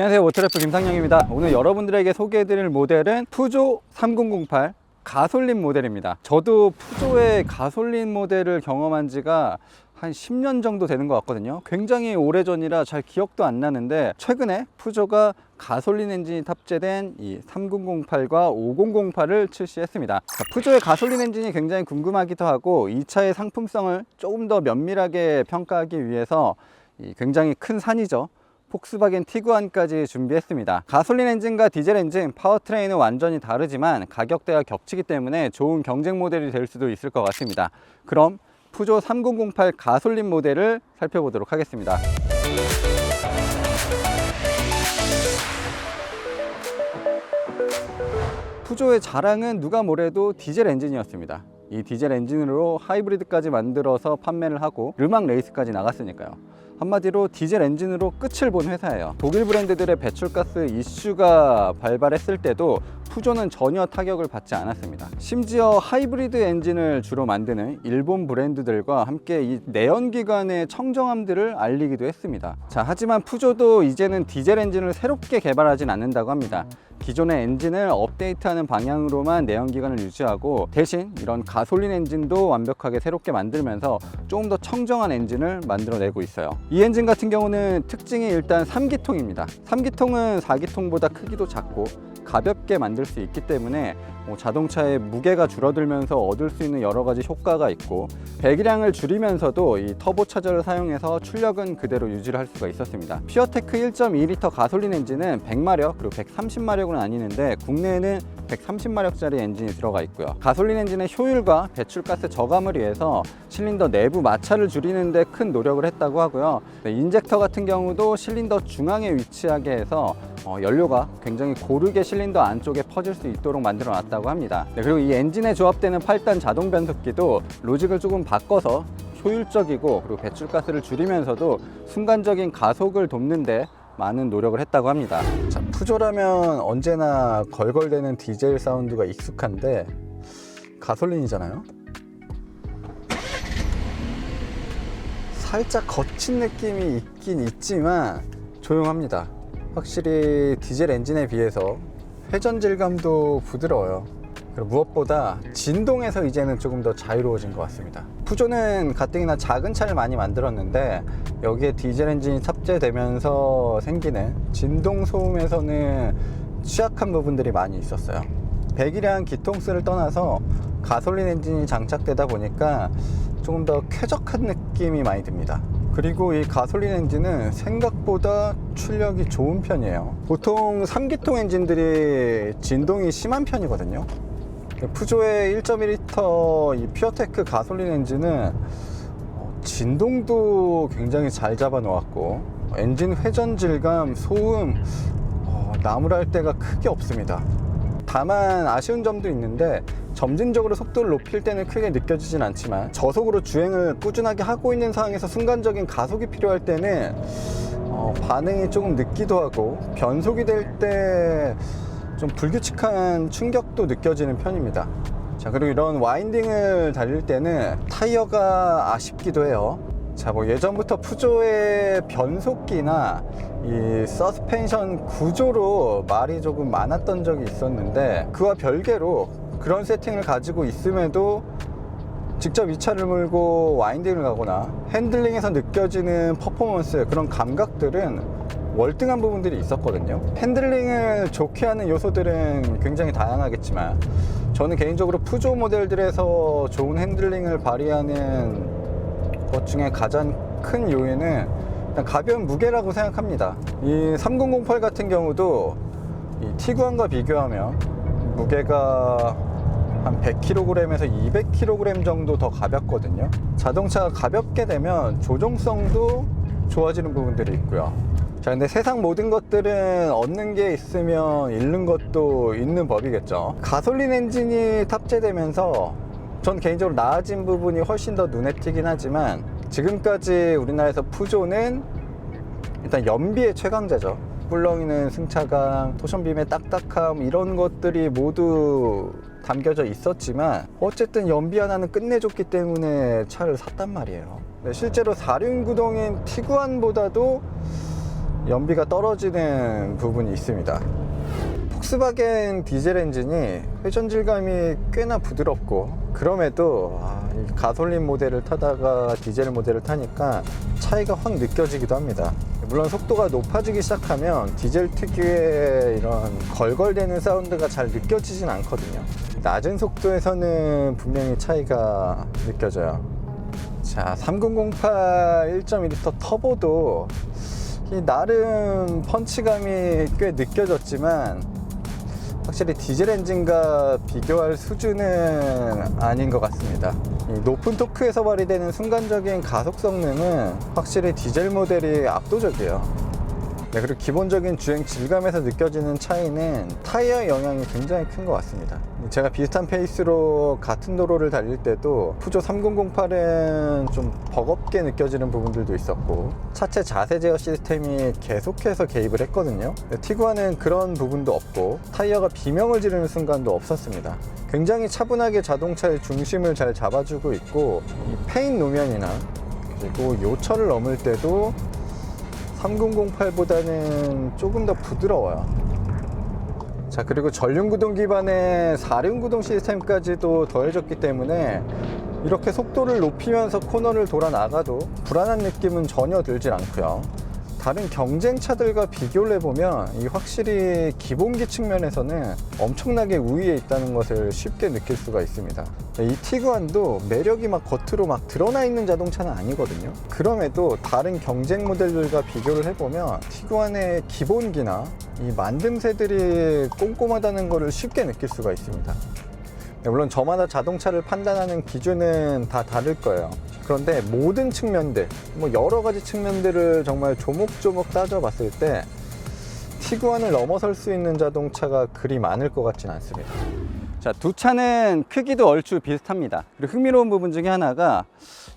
안녕하세요. 모터래프 김상영입니다. 오늘 여러분들에게 소개해드릴 모델은 푸조 3008 가솔린 모델입니다. 저도 푸조의 가솔린 모델을 경험한 지가 한 10년 정도 되는 것 같거든요. 굉장히 오래전이라 잘 기억도 안 나는데 최근에 푸조가 가솔린 엔진이 탑재된 이 3008과 5008을 출시했습니다. 자, 푸조의 가솔린 엔진이 굉장히 궁금하기도 하고 이 차의 상품성을 조금 더 면밀하게 평가하기 위해서 이 굉장히 큰 산이죠 폭스바겐 티구안까지 준비했습니다. 가솔린 엔진과 디젤 엔진, 파워트레인은 완전히 다르지만 가격대가 겹치기 때문에 좋은 경쟁 모델이 될 수도 있을 것 같습니다. 그럼 푸조 3008 가솔린 모델을 살펴보도록 하겠습니다. 푸조의 자랑은 누가 뭐래도 디젤 엔진이었습니다. 이 디젤 엔진으로 하이브리드까지 만들어서 판매를 하고 르망 레이스까지 나갔으니까요. 한마디로 디젤 엔진으로 끝을 본 회사예요. 독일 브랜드들의 배출가스 이슈가 발발했을 때도 푸조는 전혀 타격을 받지 않았습니다. 심지어 하이브리드 엔진을 주로 만드는 일본 브랜드들과 함께 이 내연기관의 청정함들을 알리기도 했습니다. 자, 하지만 푸조도 이제는 디젤 엔진을 새롭게 개발하진 않는다고 합니다. 기존의 엔진을 업데이트하는 방향으로만 내연기관을 유지하고 대신 이런 가솔린 엔진도 완벽하게 새롭게 만들면서 조금 더 청정한 엔진을 만들어내고 있어요. 이 엔진 같은 경우는 특징이 일단 3기통입니다. 3기통은 4기통보다 크기도 작고 가볍게 만들 수 있기 때문에 뭐 자동차의 무게가 줄어들면서 얻을 수 있는 여러 가지 효과가 있고 배기량을 줄이면서도 이 터보 차저를 사용해서 출력은 그대로 유지를 할 수가 있었습니다. 퓨어테크 1.2리터 가솔린 엔진은 100마력 그리고 130마력은 아니는데 국내에는 130마력짜리 엔진이 들어가 있고요. 가솔린 엔진의 효율과 배출가스 저감을 위해서 실린더 내부 마찰을 줄이는데 큰 노력을 했다고 하고요. 네, 인젝터 같은 경우도 실린더 중앙에 위치하게 해서 어, 연료가 굉장히 고르게 실린더 안쪽에 퍼질 수 있도록 만들어 놨다고 합니다. 네, 그리고 이 엔진에 조합되는 8단 자동 변속기도 로직을 조금 바꿔서 효율적이고 그리고 배출가스를 줄이면서도 순간적인 가속을 돕는데 많은 노력을 했다고 합니다. 자, 푸조라면 언제나 걸걸대는 디젤 사운드가 익숙한데 가솔린이잖아요. 살짝 거친 느낌이 있긴 있지만 조용합니다. 확실히 디젤 엔진에 비해서 회전 질감도 부드러워요. 그리고 무엇보다 진동에서 이제는 조금 더 자유로워진 것 같습니다. 푸조는 가뜩이나 작은 차를 많이 만들었는데 여기에 디젤 엔진이 탑재되면서 생기는 진동 소음에서는 취약한 부분들이 많이 있었어요. 배기량 기통수를 떠나서 가솔린 엔진이 장착되다 보니까 조금 더 쾌적한 느낌이 많이 듭니다. 그리고 이 가솔린 엔진은 생각보다 출력이 좋은 편이에요. 보통 3기통 엔진들이 진동이 심한 편이거든요. 푸조의 1.1리터 이 퓨어테크 가솔린 엔진은 어, 진동도 굉장히 잘 잡아 놓았고 엔진 회전 질감, 소음 어, 나무랄 데가 크게 없습니다. 다만 아쉬운 점도 있는데 점진적으로 속도를 높일 때는 크게 느껴지진 않지만 저속으로 주행을 꾸준하게 하고 있는 상황에서 순간적인 가속이 필요할 때는 어, 반응이 조금 늦기도 하고 변속이 될 때 좀 불규칙한 충격도 느껴지는 편입니다. 자 그리고 이런 와인딩을 달릴 때는 타이어가 아쉽기도 해요. 자, 뭐 예전부터 푸조의 변속기나 이 서스펜션 구조로 말이 조금 많았던 적이 있었는데 그와 별개로 그런 세팅을 가지고 있음에도 직접 이 차를 몰고 와인딩을 가거나 핸들링에서 느껴지는 퍼포먼스 그런 감각들은 월등한 부분들이 있었거든요. 핸들링을 좋게 하는 요소들은 굉장히 다양하겠지만 저는 개인적으로 푸조 모델들에서 좋은 핸들링을 발휘하는 것 중에 가장 큰 요인은 가벼운 무게라고 생각합니다. 이 3008 같은 경우도 이 티구안과 비교하면 무게가 한 100kg에서 200kg 정도 더 가볍거든요. 자동차가 가볍게 되면 조종성도 좋아지는 부분들이 있고요. 자, 근데 세상 모든 것들은 얻는 게 있으면 잃는 것도 있는 법이겠죠. 가솔린 엔진이 탑재되면서 전 개인적으로 나아진 부분이 훨씬 더 눈에 띄긴 하지만 지금까지 우리나라에서 푸조는 일단 연비의 최강자죠. 꿀렁이는 승차감, 토션빔의 딱딱함 이런 것들이 모두 담겨져 있었지만 어쨌든 연비 하나는 끝내줬기 때문에 차를 샀단 말이에요. 네, 실제로 4륜 구동인 티구안보다도 연비가 떨어지는 부분이 있습니다. 폭스바겐 디젤 엔진이 회전 질감이 꽤나 부드럽고 그럼에도 아, 이 가솔린 모델을 타다가 디젤 모델을 타니까 차이가 확 느껴지기도 합니다. 물론 속도가 높아지기 시작하면 디젤 특유의 이런 걸걸대는 사운드가 잘 느껴지진 않거든요. 낮은 속도에서는 분명히 차이가 느껴져요. 자, 3008 1.2L 터보도 이 나름 펀치감이 꽤 느껴졌지만 확실히 디젤 엔진과 비교할 수준은 아닌 것 같습니다. 이 높은 토크에서 발휘되는 순간적인 가속 성능은 확실히 디젤 모델이 압도적이에요. 네, 그리고 기본적인 주행 질감에서 느껴지는 차이는 타이어 영향이 굉장히 큰 것 같습니다. 제가 비슷한 페이스로 같은 도로를 달릴 때도 푸조 3008은 좀 버겁게 느껴지는 부분들도 있었고 차체 자세 제어 시스템이 계속해서 개입을 했거든요. 네, 티구안은 그런 부분도 없고 타이어가 비명을 지르는 순간도 없었습니다. 굉장히 차분하게 자동차의 중심을 잘 잡아주고 있고 이 페인 노면이나 그리고 요철을 넘을 때도 3008보다는 조금 더 부드러워요. 자, 그리고 전륜구동 기반의 사륜구동 시스템까지도 더해졌기 때문에 이렇게 속도를 높이면서 코너를 돌아 나가도 불안한 느낌은 전혀 들질 않고요. 다른 경쟁차들과 비교를 해보면 이 확실히 기본기 측면에서는 엄청나게 우위에 있다는 것을 쉽게 느낄 수가 있습니다. 이 티구안도 매력이 막 겉으로 막 드러나 있는 자동차는 아니거든요. 그럼에도 다른 경쟁 모델들과 비교를 해보면 티구안의 기본기나 이 만듦새들이 꼼꼼하다는 것을 쉽게 느낄 수가 있습니다. 네, 물론 저마다 자동차를 판단하는 기준은 다 다를 거예요. 그런데 모든 측면들, 뭐 여러 가지 측면들을 정말 조목조목 따져봤을 때 티구안을 넘어설 수 있는 자동차가 그리 많을 것 같진 않습니다. 자, 두 차는 크기도 얼추 비슷합니다. 그리고 흥미로운 부분 중에 하나가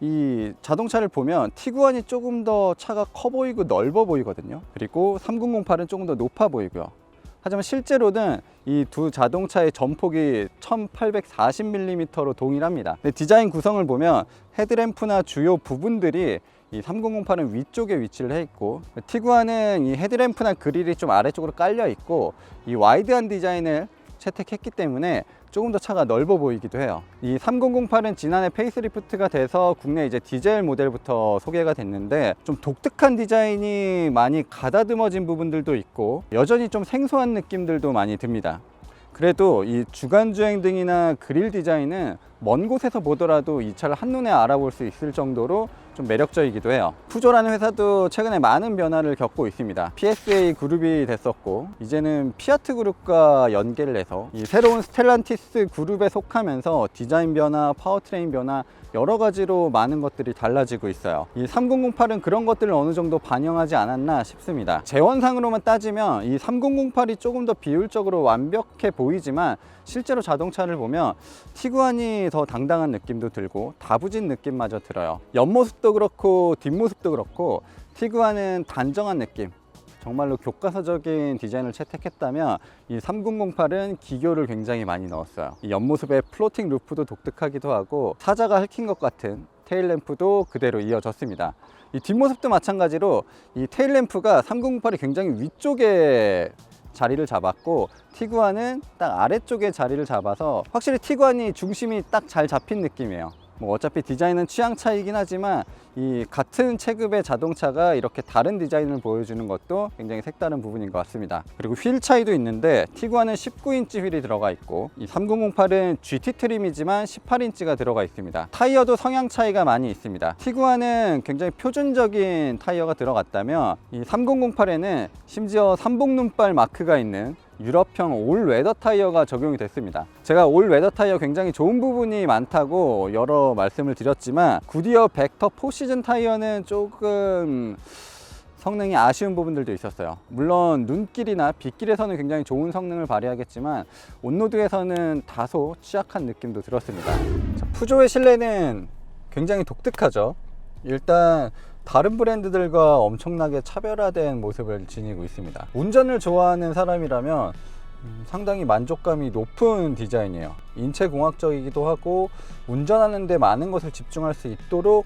이 자동차를 보면 티구안이 조금 더 차가 커 보이고 넓어 보이거든요. 그리고 3008은 조금 더 높아 보이고요. 하지만 실제로는 이 두 자동차의 전폭이 1840mm로 동일합니다. 디자인 구성을 보면 헤드램프나 주요 부분들이 이 3008은 위쪽에 위치를 해 있고 티구안은 이 헤드램프나 그릴이 좀 아래쪽으로 깔려 있고 이 와이드한 디자인을 채택했기 때문에 조금 더 차가 넓어 보이기도 해요. 이 3008은 지난해 페이스리프트가 돼서 국내 이제 디젤 모델부터 소개가 됐는데 좀 독특한 디자인이 많이 가다듬어진 부분들도 있고 여전히 좀 생소한 느낌들도 많이 듭니다. 그래도 이 주간 주행 등이나 그릴 디자인은 먼 곳에서 보더라도 이 차를 한눈에 알아볼 수 있을 정도로 좀 매력적이기도 해요. 푸조라는 회사도 최근에 많은 변화를 겪고 있습니다. PSA 그룹이 됐었고 이제는 피아트 그룹과 연계를 해서 이 새로운 스텔란티스 그룹에 속하면서 디자인 변화, 파워트레인 변화 여러 가지로 많은 것들이 달라지고 있어요. 이 3008은 그런 것들을 어느 정도 반영하지 않았나 싶습니다. 재원상으로만 따지면 이 3008이 조금 더 비율적으로 완벽해 보이지만 실제로 자동차를 보면 티구안이 더 당당한 느낌도 들고 다부진 느낌마저 들어요. 옆모습도 그렇고 뒷모습도 그렇고 티구안은 단정한 느낌. 정말로 교과서적인 디자인을 채택했다면 이 3008은 기교를 굉장히 많이 넣었어요. 이 옆모습의 플로팅 루프도 독특하기도 하고 사자가 핥힌 것 같은 테일 램프도 그대로 이어졌습니다. 이 뒷모습도 마찬가지로 이 테일 램프가 3008이 굉장히 위쪽에 자리를 잡았고 티구안은 딱 아래쪽에 자리를 잡아서 확실히 티구안이 중심이 딱 잘 잡힌 느낌이에요. 뭐 어차피 디자인은 취향 차이긴 하지만 이 같은 체급의 자동차가 이렇게 다른 디자인을 보여주는 것도 굉장히 색다른 부분인 것 같습니다. 그리고 휠 차이도 있는데 티구안은 19인치 휠이 들어가 있고 이 3008은 GT 트림이지만 18인치가 들어가 있습니다. 타이어도 성향 차이가 많이 있습니다. 티구안은 굉장히 표준적인 타이어가 들어갔다면 이 3008에는 심지어 삼복 눈발 마크가 있는 유럽형 올 웨더 타이어가 적용이 됐습니다. 제가 올 웨더 타이어 굉장히 좋은 부분이 많다고 여러 말씀을 드렸지만 구디어 벡터 4시즌 타이어는 조금 성능이 아쉬운 부분들도 있었어요. 물론 눈길이나 빗길에서는 굉장히 좋은 성능을 발휘하겠지만 온로드에서는 다소 취약한 느낌도 들었습니다. 자, 푸조의 실내는 굉장히 독특하죠. 일단 다른 브랜드들과 엄청나게 차별화된 모습을 지니고 있습니다. 운전을 좋아하는 사람이라면 음, 상당히 만족감이 높은 디자인이에요. 인체 공학적이기도 하고 운전하는데 많은 것을 집중할 수 있도록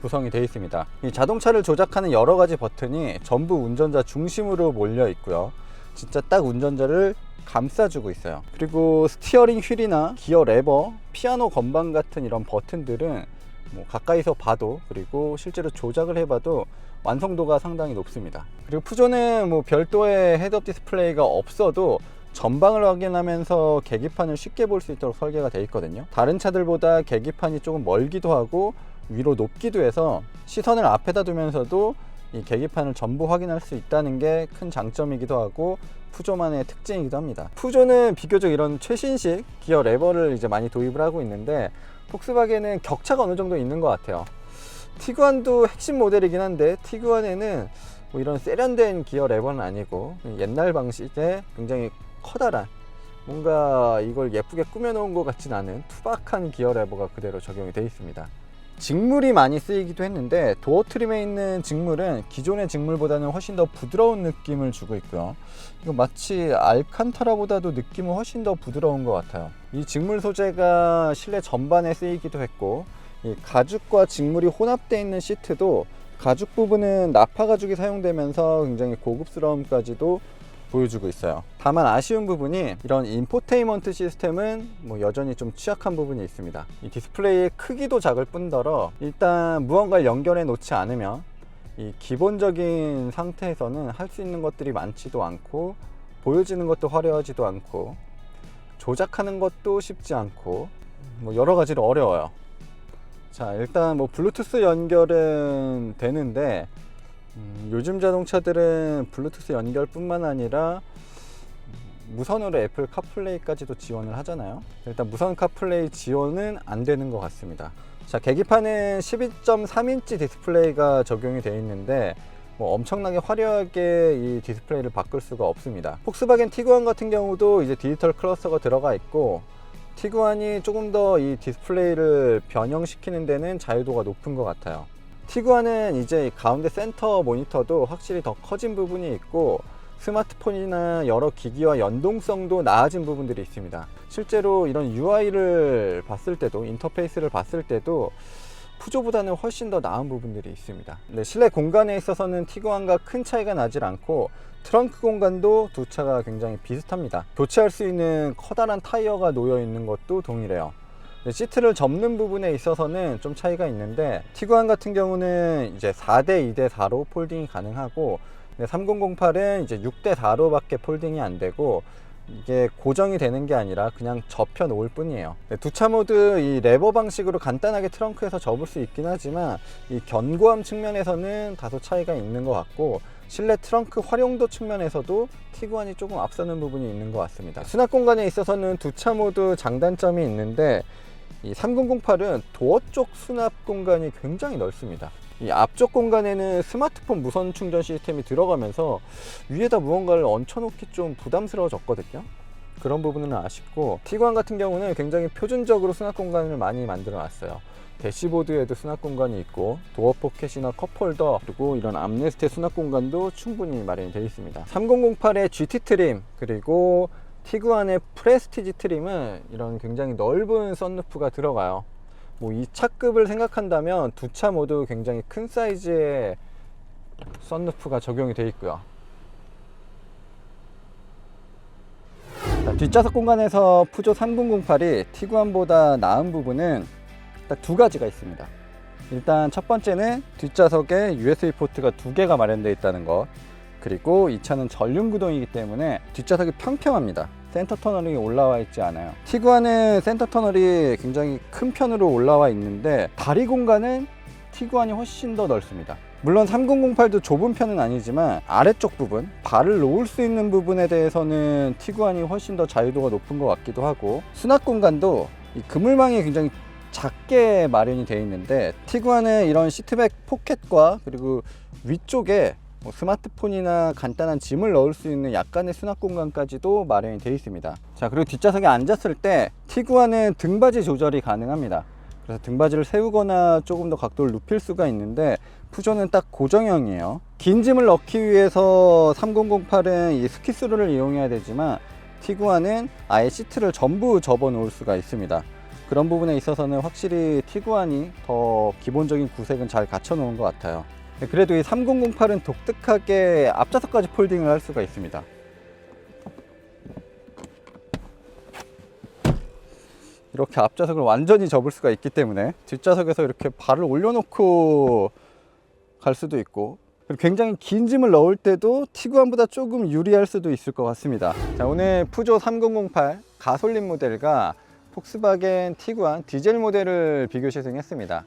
구성이 되어 있습니다. 이 자동차를 조작하는 여러 가지 버튼이 전부 운전자 중심으로 몰려 있고요. 진짜 딱 운전자를 감싸주고 있어요. 그리고 스티어링 휠이나 기어 레버, 피아노 건반 같은 이런 버튼들은 뭐 가까이서 봐도 그리고 실제로 조작을 해봐도 완성도가 상당히 높습니다. 그리고 푸조는 뭐 별도의 헤드업 디스플레이가 없어도 전방을 확인하면서 계기판을 쉽게 볼 수 있도록 설계가 되어 있거든요. 다른 차들보다 계기판이 조금 멀기도 하고 위로 높기도 해서 시선을 앞에다 두면서도 이 계기판을 전부 확인할 수 있다는 게 큰 장점이기도 하고 푸조만의 특징이기도 합니다. 푸조는 비교적 이런 최신식 기어 레버를 이제 많이 도입을 하고 있는데 폭스바겐은 격차가 어느 정도 있는 것 같아요. 티구안도 핵심 모델이긴 한데 티구안에는 뭐 이런 세련된 기어 레버는 아니고 옛날 방식의 굉장히 커다란 뭔가 이걸 예쁘게 꾸며놓은 것 같진 않은 투박한 기어 레버가 그대로 적용이 되어 있습니다. 직물이 많이 쓰이기도 했는데 도어 트림에 있는 직물은 기존의 직물보다는 훨씬 더 부드러운 느낌을 주고 있고요. 이거 마치 알칸타라보다도 느낌은 훨씬 더 부드러운 것 같아요. 이 직물 소재가 실내 전반에 쓰이기도 했고 이 가죽과 직물이 혼합되어 있는 시트도 가죽 부분은 나파 가죽이 사용되면서 굉장히 고급스러움까지도 보여주고 있어요. 다만 아쉬운 부분이 이런 인포테인먼트 시스템은 뭐 여전히 좀 취약한 부분이 있습니다. 이 디스플레이의 크기도 작을 뿐더러 일단 무언가를 연결해 놓지 않으면 이 기본적인 상태에서는 할 수 있는 것들이 많지도 않고 보여지는 것도 화려하지도 않고 조작하는 것도 쉽지 않고 뭐 여러 가지로 어려워요. 자 일단 뭐 블루투스 연결은 되는데 음, 요즘 자동차들은 블루투스 연결뿐만 아니라 무선으로 애플 카플레이까지도 지원을 하잖아요. 일단 무선 카플레이 지원은 안 되는 것 같습니다. 자, 계기판은 12.3인치 디스플레이가 적용이 되어 있는데 뭐 엄청나게 화려하게 이 디스플레이를 바꿀 수가 없습니다. 폭스바겐 티구안 같은 경우도 이제 디지털 클러스터가 들어가 있고 티구안이 조금 더 이 디스플레이를 변형시키는 데는 자유도가 높은 것 같아요. 티구안은 이제 가운데 센터 모니터도 확실히 더 커진 부분이 있고 스마트폰이나 여러 기기와 연동성도 나아진 부분들이 있습니다. 실제로 이런 UI를 봤을 때도 인터페이스를 봤을 때도 푸조보다는 훨씬 더 나은 부분들이 있습니다. 네, 실내 공간에 있어서는 티구안과 큰 차이가 나질 않고 트렁크 공간도 두 차가 굉장히 비슷합니다. 교체할 수 있는 커다란 타이어가 놓여 있는 것도 동일해요. 네, 시트를 접는 부분에 있어서는 좀 차이가 있는데 티구안 같은 경우는 이제 4대 2대 4로 폴딩이 가능하고 3008은 이제 6대 4로 밖에 폴딩이 안 되고 이게 고정이 되는 게 아니라 그냥 접혀 놓을 뿐이에요. 네, 두차 모드 이 레버 방식으로 간단하게 트렁크에서 접을 수 있긴 하지만 이 견고함 측면에서는 다소 차이가 있는 것 같고 실내 트렁크 활용도 측면에서도 티구안이 조금 앞서는 부분이 있는 것 같습니다. 수납 공간에 있어서는 두 차 모드 장단점이 있는데 이 3008은 도어 쪽 수납 공간이 굉장히 넓습니다. 이 앞쪽 공간에는 스마트폰 무선 충전 시스템이 들어가면서 위에다 무언가를 얹혀놓기 좀 부담스러워졌거든요. 그런 부분은 아쉽고 티구안 같은 경우는 굉장히 표준적으로 수납 공간을 많이 만들어 놨어요. 대시보드에도 수납 공간이 있고 도어 포켓이나 컵홀더 그리고 이런 암레스트 수납 공간도 충분히 마련이 되어 있습니다. 3008의 GT 트림 그리고 티구안의 프레스티지 트림은 이런 굉장히 넓은 썬루프가 들어가요. 뭐이 차급을 생각한다면 두 차 모두 굉장히 큰 사이즈의 썬루프가 적용이 되어 있고요. 자, 뒷좌석 공간에서 푸조 3008이 티구안보다 나은 부분은 딱 두 가지가 있습니다. 일단 첫 번째는 뒷좌석에 USB 포트가 두 개가 마련되어 있다는 것. 그리고 이 차는 전륜 구동이기 때문에 뒷좌석이 평평합니다. 센터 터널이 올라와 있지 않아요. 티구안은 센터 터널이 굉장히 큰 편으로 올라와 있는데 다리 공간은 티구안이 훨씬 더 넓습니다. 물론 3008도 좁은 편은 아니지만 아래쪽 부분, 발을 놓을 수 있는 부분에 대해서는 티구안이 훨씬 더 자유도가 높은 것 같기도 하고 수납 공간도 이 그물망이 굉장히 작게 마련이 되어 있는데 티구안은 이런 시트백 포켓과 그리고 위쪽에 뭐 스마트폰이나 간단한 짐을 넣을 수 있는 약간의 수납 공간까지도 마련이 되어 있습니다. 자 그리고 뒷좌석에 앉았을 때 티구안은 등받이 조절이 가능합니다. 그래서 등받이를 세우거나 조금 더 각도를 눕힐 수가 있는데 푸조는 딱 고정형이에요. 긴 짐을 넣기 위해서 3008은 이 스키스루를 이용해야 되지만 티구안은 아예 시트를 전부 접어 놓을 수가 있습니다. 그런 부분에 있어서는 확실히 티구안이 더 기본적인 구색은 잘 갖춰 놓은 것 같아요. 네, 그래도 이 3008은 독특하게 앞좌석까지 폴딩을 할 수가 있습니다. 이렇게 앞좌석을 완전히 접을 수가 있기 때문에 뒷좌석에서 이렇게 발을 올려놓고 갈 수도 있고 그리고 굉장히 긴 짐을 넣을 때도 티구안보다 조금 유리할 수도 있을 것 같습니다. 자, 오늘 푸조 3008 가솔린 모델과 폭스바겐 티구안 디젤 모델을 비교 시승했습니다.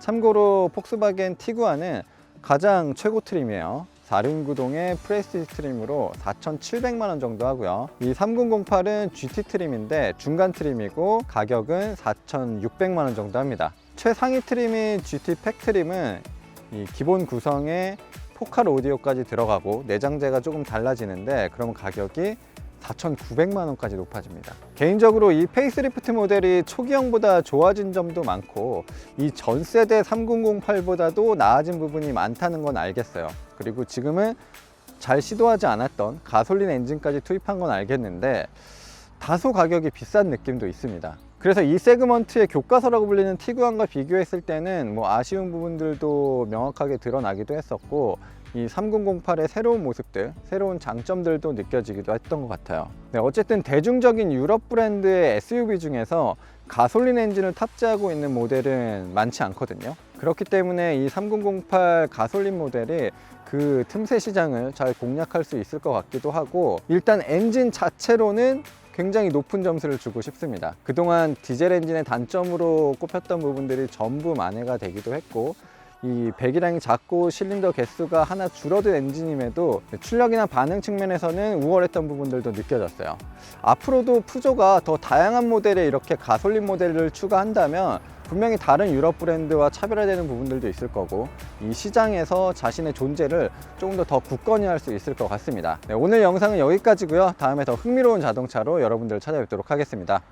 참고로 폭스바겐 티구안은 가장 최고 트림이에요. 4륜구동의 프레스티지 트림으로 4,700만 원 정도 하고요. 이 3008은 GT 트림인데 중간 트림이고 가격은 4,600만 원 정도 합니다. 최상위 트림인 GT 팩 트림은 이 기본 구성에 포칼 오디오까지 들어가고 내장재가 조금 달라지는데 그러면 가격이 4,900만 원까지 높아집니다. 개인적으로 이 페이스리프트 모델이 초기형보다 좋아진 점도 많고 이 전 세대 3008보다도 나아진 부분이 많다는 건 알겠어요. 그리고 지금은 잘 시도하지 않았던 가솔린 엔진까지 투입한 건 알겠는데 다소 가격이 비싼 느낌도 있습니다. 그래서 이 세그먼트의 교과서라고 불리는 티구안과 비교했을 때는 뭐 아쉬운 부분들도 명확하게 드러나기도 했었고 이 3008의 새로운 모습들, 새로운 장점들도 느껴지기도 했던 것 같아요. 네, 어쨌든 대중적인 유럽 브랜드의 SUV 중에서 가솔린 엔진을 탑재하고 있는 모델은 많지 않거든요. 그렇기 때문에 이 3008 가솔린 모델이 그 틈새 시장을 잘 공략할 수 있을 것 같기도 하고 일단 엔진 자체로는 굉장히 높은 점수를 주고 싶습니다. 그동안 디젤 엔진의 단점으로 꼽혔던 부분들이 전부 만회가 되기도 했고 이 배기량이 작고 실린더 개수가 하나 줄어든 엔진임에도 출력이나 반응 측면에서는 우월했던 부분들도 느껴졌어요. 앞으로도 푸조가 더 다양한 모델에 이렇게 가솔린 모델을 추가한다면 분명히 다른 유럽 브랜드와 차별화되는 부분들도 있을 거고 이 시장에서 자신의 존재를 조금 더 더 굳건히 할 수 있을 것 같습니다. 네, 오늘 영상은 여기까지고요. 다음에 더 흥미로운 자동차로 여러분들을 찾아뵙도록 하겠습니다.